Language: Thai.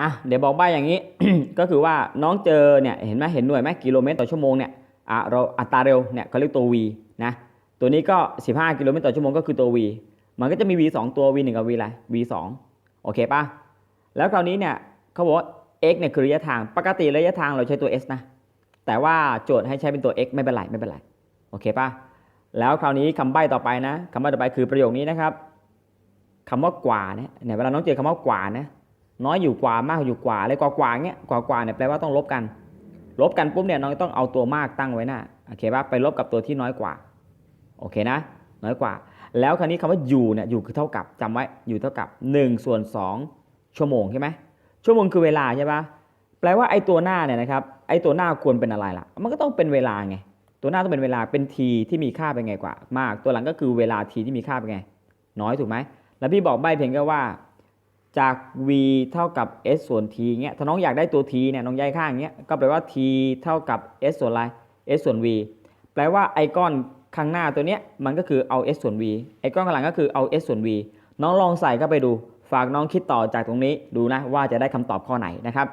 อะเดี๋ยวบอกใบอย่างนี้ ก็คือว่าน้องเจอเนี่ยเห็นไหมเห็นหน่วยไหมกิโลเมตรต่อชั่วโมงเนี่ยอะเราอัตราเร็วเนี่ยเขาเรียกตัว v นะตัวนี้ก็ 15 กิโลเมตรต่อชั่วโมงก็คือตัว v มันก็จะมี v 2 ตัว v 1กับ v อะไร v 2โอเคปะแล้วคราวนี้เนี่ยเขาบอกว่า x เนี่ยคือระยะทางปกติระยะทางเราใช้ตัว s นะแต่ว่าโจทย์ให้ใช้เป็นตัว x ไม่เป็นไรไม่เป็นไรโอเคปะแล้วคราวนี้คำใบ้ต่อไปนะคำใบ้ต่อไปคือประโยคนี้นะครับคำว่ากว่าเนี่ยเนี่ยเวลาน้องเจอคำว่ากว่านะ น้อยอยู่กว่ามากอยู่กว่าอะไรกว่ากว่าเงี้ยกว่ากว่าเนี่ยแปลว่าต้องลบกัน ลบกันปุ๊บเนี่ยน้องต้องเอาตัวมากตั้งไว้หน้าโอเคป่ะไปลบกับตัวที่น้อยกว่าโอเคนะ น้อยกว่า แล้วคราวนี้คำว่าอยู่เนี่ยอยู่คือเท่ากับจำไว้อยู่เท่ากับ1ส่วน2ชั่วโมงใช่ไหมชั่วโมงคือเวลาใช่ป่ะแปลว่าไอ้ตัวหน้าเนี่ยนะครับไอ้ตัวหน้าควรเป็นอะไรล่ะ มันก็ต้องเป็นเวลาไงตัวหน้าต้องเป็นเวลาเป็นทีที่มีค่าเป็นไงกว่า มากตัวหลังก็คือเวลาทีที่มีค่าเป็นไง น้อยถูกไหมแล้วพี่บอกใบเพียงแค่ว่า จาก v เท่ากับ s ส่วน t เงี้ย ถ้าน้องอยากได้ตัว t เนี่ย น้องย้ายข้างเงี้ย ก็แปลว่า t เท่ากับ s ส่วนอะไร s ส่วน v แปลว่าไอก้อนข้างหน้าตัวเนี้ย มันก็คือเอา s ส่วน v ไอก้อนข้างหลังก็คือเอา s ส่วน v น้องลองใส่เข้าไปดู ฝากน้องคิดต่อจากตรงนี้ดูนะว่าจะได้คำตอบข้อไหนนะครับ